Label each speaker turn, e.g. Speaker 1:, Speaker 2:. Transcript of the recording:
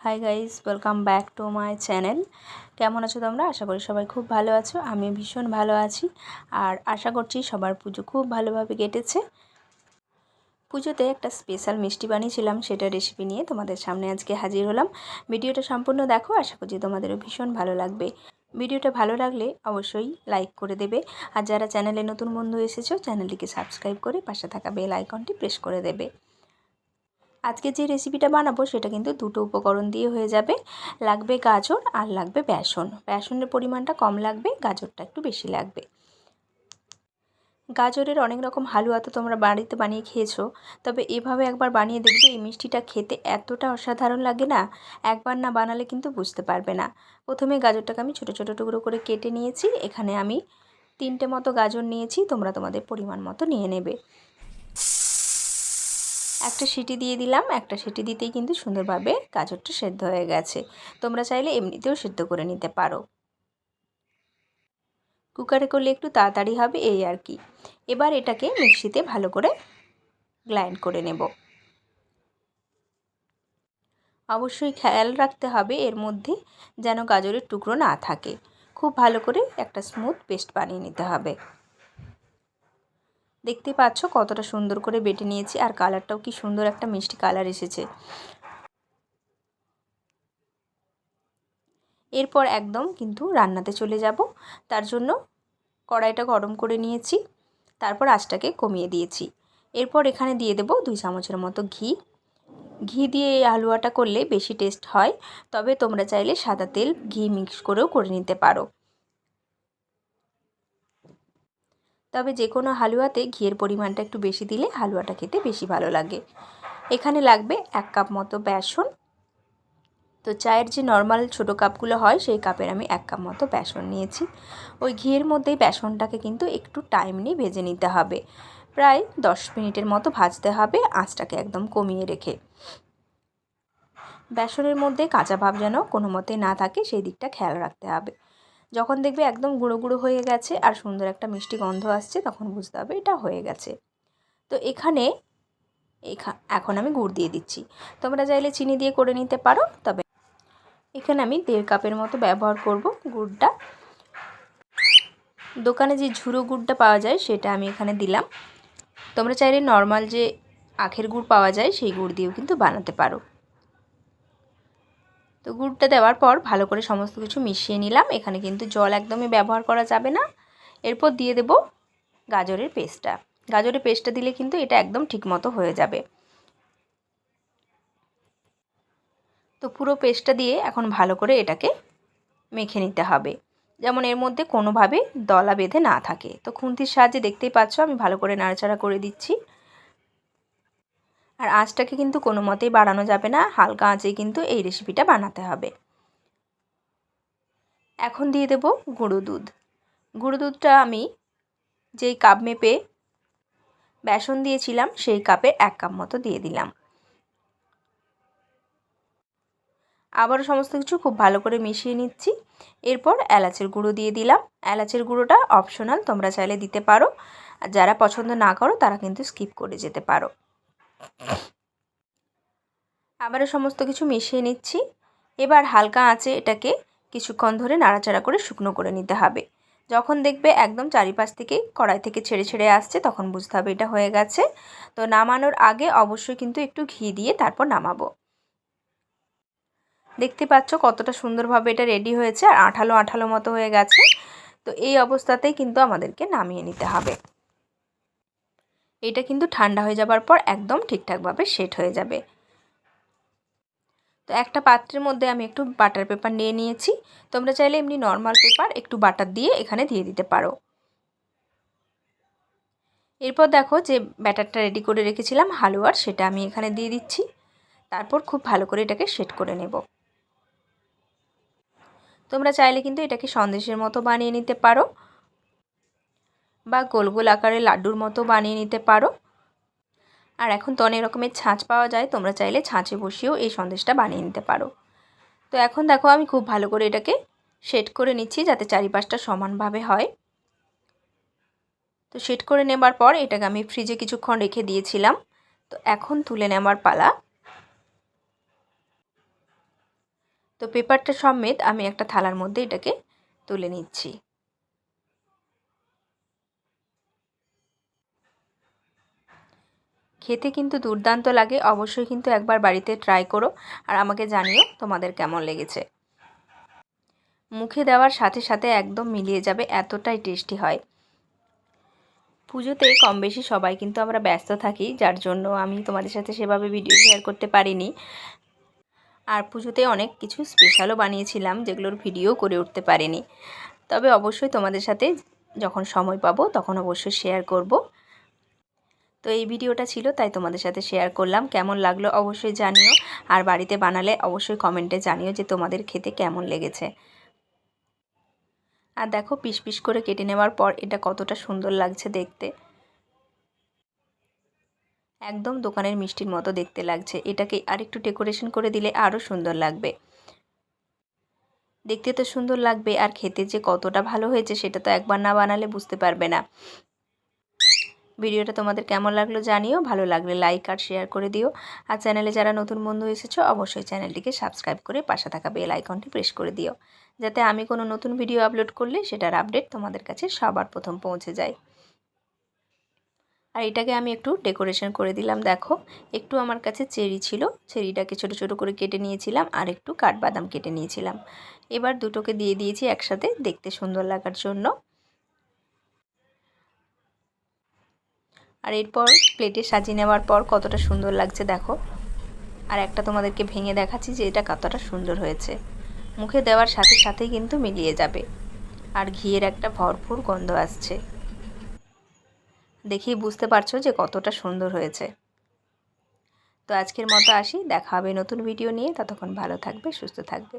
Speaker 1: Hi guys welcome back to my channel কেমন আছো তোমরা? আশা করি সবাই খুব ভালো আছো। আমি ভীষণ ভালো আছি। আর আশা করছি সবার পুজো খুব ভালোভাবে কেটেছে। পুজোতে একটা স্পেশাল মিষ্টি বানিয়েছিলাম, সেটা রেসিপি নিয়ে তোমাদের সামনে আজকে হাজির হলাম। ভিডিওটা সম্পূর্ণ দেখো, আশা করছি তোমাদেরও ভীষণ ভালো লাগবে। ভিডিওটা ভালো লাগলে অবশ্যই লাইক করে দেবে। আর যারা চ্যানেলে নতুন বন্ধু এসেছ চ্যানেলটিকে সাবস্ক্রাইব করে পাশে থাকা বেল আইকনটি প্রেস করে দেবে। আজকে যে রেসিপিটা বানাবো সেটা কিন্তু দুটো উপকরণ দিয়ে হয়ে যাবে। লাগবে গাজর আর লাগবে বেসন। বেসনের পরিমাণটা কম লাগবে, গাজরটা একটু বেশি লাগবে। গাজরের অনেক রকম হালুয়া তো তোমরা বাড়িতে বানিয়ে খেয়েছো, তবে এভাবে একবার বানিয়ে দেখবে এই মিষ্টিটা খেতে এতটা অসাধারণ লাগে না, একবার না বানালে কিন্তু বুঝতে পারবে না। প্রথমে গাজরটাকে আমি ছোটো ছোটো টুকরো করে কেটে নিয়েছি, এখানে আমি তিনটে মতো গাজর নিয়েছি, তোমরা তোমাদের পরিমাণ মতো নিয়ে নেবে। একটা সিটি দিয়ে দিলাম, একটা সিটি দিতেই কিন্তু সুন্দরভাবে গাজরটা সেদ্ধ হয়ে গেছে। তোমরা চাইলে এমনিতেও সেদ্ধ করে নিতে পারো। কুকারে করলে একটু তাড়াতাড়ি হবে, এই আর কি। এবার এটাকে মিক্সিতে ভালো করে গ্রাইন্ড করে নেব। অবশ্যই খেয়াল রাখতে হবে এর মধ্যে যেন গাজরের টুকরো না থাকে। খুব ভালো করে একটা স্মুথ পেস্ট বানিয়ে নিতে হবে। দেখতে পাচ্ছ কতটা সুন্দর করে বেটে নিয়েছি আর কালারটাও কি সুন্দর একটা মিষ্টি কালার এসেছে। এরপর একদম কিন্তু রান্নাতে চলে যাব। তার জন্য কড়াইটা গরম করে নিয়েছি, তারপর আঁচটাকে কমিয়ে দিয়েছি। এরপর এখানে দিয়ে দেব দুই চামচের মতো ঘি। ঘি দিয়ে এই হালুয়াটা করলে বেশি টেস্ট হয়, তবে তোমরা চাইলে সাদা তেল ঘি মিক্স করেও করে নিতে পারো। তবে যে কোনো হালুয়াতে ঘিয়ের পরিমাণটা একটু বেশি দিলে হালুয়াটা খেতে বেশি ভালো লাগে। এখানে লাগবে এক কাপ মতো বেসন। তো চায়ের যে নর্মাল ছোটো কাপগুলো হয়, সেই কাপের আমি এক কাপ মতো বেসন নিয়েছি। ওই ঘিয়ের মধ্যেই বেসনটাকে কিন্তু একটু টাইম নিয়ে ভেজে নিতে হবে। প্রায় দশ মিনিটের মতো ভাজতে হবে, আঁচটাকে একদম কমিয়ে রেখে। বেসনের মধ্যে কাঁচা ভাব যেন কোনো মতে না থাকে, সেই দিকটা খেয়াল রাখতে হবে। যখন দেখবে একদম গুঁড়ো গুঁড়ো হয়ে গেছে আর সুন্দর একটা মিষ্টি গন্ধ আসছে, তখন বুঝতে হবে এটা হয়ে গেছে। তো এখানে এখন আমি গুড় দিয়ে দিচ্ছি। তোমরা চাইলে চিনি দিয়ে করে নিতে পারো, তবে এখানে আমি দেড় কাপের মতো ব্যবহার করব গুড়টা। দোকানে যে ঝুরো গুড়টা পাওয়া যায়, সেটা আমি এখানে দিলাম। তোমরা চাইলে নর্মাল যে আখের গুড় পাওয়া যায়, সেই গুড় দিয়েও কিন্তু বানাতে পারো। তো গুড়টা দেওয়ার পর ভালো করে সমস্ত কিছু মিশিয়ে নিলাম। এখানে কিন্তু জল একদমই ব্যবহার করা যাবে না। এরপর দিয়ে দেব গাজরের পেস্টটা। গাজরের পেস্টটা দিলে কিন্তু এটা একদম ঠিক মতো হয়ে যাবে। তো পুরো পেস্টটা দিয়ে এখন ভালো করে এটাকে মেখে নিতে হবে। যেমন এর মধ্যে কোনোভাবে দলা বেঁধে না থাকে। তো খুন্তির সাহায্যে দেখতেই পাচ্ছ, আমি ভালো করে নাড়াচাড়া করে দিচ্ছি। আর আঁচটাকে কিন্তু কোনো মতেই বাড়ানো যাবে না, হালকা আঁচেই কিন্তু এই রেসিপিটা বানাতে হবে। এখন দিয়ে দেব গুঁড়ো দুধ। গুঁড়ো দুধটা আমি যেই কাপ মেপে বেসন দিয়েছিলাম, সেই কাপে এক কাপ মতো দিয়ে দিলাম। আবারও সমস্ত কিছু খুব ভালো করে মিশিয়ে নিচ্ছি। এরপর এলাচের গুঁড়ো দিয়ে দিলাম। এলাচের গুঁড়োটা অপশনাল তোমরা চাইলে দিতে পারো। আর যারা পছন্দ না করো, তারা কিন্তু স্কিপ করে যেতে পারো। আবারও সমস্ত কিছু মিশিয়ে নিচ্ছি। এবার হালকা আঁচে এটাকে কিছুক্ষণ ধরে নাড়াচাড়া করে শুকনো করে নিতে হবে। যখন দেখবে একদম চারিপাশ থেকে কড়াই থেকে ছেড়ে ছেড়ে আসছে, তখন বুঝতে হবে এটা হয়ে গেছে। তো নামানোর আগে অবশ্যই কিন্তু একটু ঘি দিয়ে তারপর নামাবো। দেখতে পাচ্ছ কতটা সুন্দরভাবে এটা রেডি হয়েছে, আর আঠালো আঠালো মতো হয়ে গেছে। তো এই অবস্থাতেই কিন্তু আমাদেরকে নামিয়ে নিতে হবে। এটা কিন্তু ঠান্ডা হয়ে যাবার পর একদম ঠিকঠাকভাবে সেট হয়ে যাবে। তো একটা পাত্রের মধ্যে আমি একটু বাটার পেপার নিয়ে নিয়েছি। তোমরা চাইলে এমনি নর্মাল পেপার একটু বাটার দিয়ে এখানে দিয়ে দিতে পারো। এরপর দেখো যে ব্যাটারটা রেডি করে রেখেছিলাম, হালুয়ার সেটা আমি এখানে দিয়ে দিচ্ছি। তারপর খুব ভালো করে এটাকে সেট করে নেব। তোমরা চাইলে কিন্তু এটাকে সন্দেশের মতো বানিয়ে নিতে পারো। বা গোল গোল আকারে লাড্ডুর মতো বানিয়ে নিতে পারো। আর এখন তো অনেক রকমের ছাঁচ পাওয়া যায়, তোমরা চাইলে ছাঁচে বসিয়েও এই সন্দেশটা বানিয়ে নিতে পারো। তো এখন দেখো, আমি খুব ভালো করে এটাকে সেট করে নিচ্ছি যাতে চারিপাশটা সমানভাবে হয়। তো সেট করে নেবার পর এটাকে আমি ফ্রিজে কিছুক্ষণ রেখে দিয়েছিলাম। তো এখন তুলে নেবার পালা। তো পেপারটা সমেত আমি একটা থালার মধ্যে এটাকে তুলে নিচ্ছি। খেতে কিন্তু দুর্দান্ত লাগে, অবশ্যই কিন্তু একবার বাড়িতে ট্রাই করো। আর আমাকে জানিও তোমাদের কেমন লেগেছে। মুখে দেওয়ার সাথে সাথে একদম মিলিয়ে যাবে, এতটাই টেস্টি হয়। পুজোতে কম বেশি সবাই কিন্তু আমরা ব্যস্ত থাকি, যার জন্য আমি তোমাদের সাথে সেভাবে ভিডিও শেয়ার করতে পারিনি। আর পুজোতে অনেক কিছু স্পেশালও বানিয়েছিলাম, যেগুলোর ভিডিও করে উঠতে পারিনি। তবে অবশ্যই তোমাদের সাথে যখন সময় পাবো, তখন অবশ্যই শেয়ার করব। তো এই ভিডিওটা ছিল, তাই তোমাদের সাথে শেয়ার করলাম। কেমন লাগল অবশ্যই জানিও। আর বাড়িতে বানালে অবশ্যই কমেন্টে জানিও যে তোমাদের খেতে কেমন লেগেছে। আর দেখো পিস পিস করে কেটে নেওয়ার পর এটা কতটা সুন্দর লাগছে দেখতে। একদম দোকানের মিষ্টির মতো দেখতে লাগছে। এটাকে আরেকটু ডেকোরেশন করে দিলে আরও সুন্দর লাগবে। দেখতে তো সুন্দর লাগবে, আর খেতে যে কতটা ভালো হয়েছে সেটা তো একবার না বানালে বুঝতে পারবে না। ভিডিওটা তোমাদের কেমন লাগল জানিও, ভালো লাগলে লাইক আর শেয়ার করে দিও। আর চ্যানেলে যারা নতুন বন্ধু এসেছ, অবশ্যই চ্যানেলটিকে সাবস্ক্রাইব করে পাশে থাকা বেল আইকনটি প্রেস করে দিও। যাতে আমি কোনো নতুন ভিডিও আপলোড করলে সেটার আপডেট তোমাদের কাছে সবার প্রথম পৌঁছে যায়। আর এটাকে আমি একটু ডেকোরেশন করে দিলাম, দেখো। একটু আমার কাছে চেরি ছিল, চেরিটাকে ছোট ছোট করে কেটে নিয়েছিলাম আর একটু কাঠবাদাম কেটে নিয়েছিলাম। এবার দুটোকে দিয়ে দিয়েছি একসাথে, দেখতে সুন্দর লাগার জন্য। আর এরপর প্লেটে সাজিয়ে নেওয়ার পর কতটা সুন্দর লাগছে দেখো। আর একটা তোমাদেরকে ভেঙে দেখাচ্ছি যে এটা কতটা সুন্দর হয়েছে। মুখে দেওয়ার সাথে সাথেই কিন্তু মিলিয়ে যাবে। আর ঘিয়ের একটা ভরপুর গন্ধ আসছে। দেখেই বুঝতে পারছ যে কতটা সুন্দর হয়েছে। তো আজকের মতো আসি, দেখা হবে নতুন ভিডিও নিয়ে। ততক্ষণ ভালো থাকবে, সুস্থ থাকবে।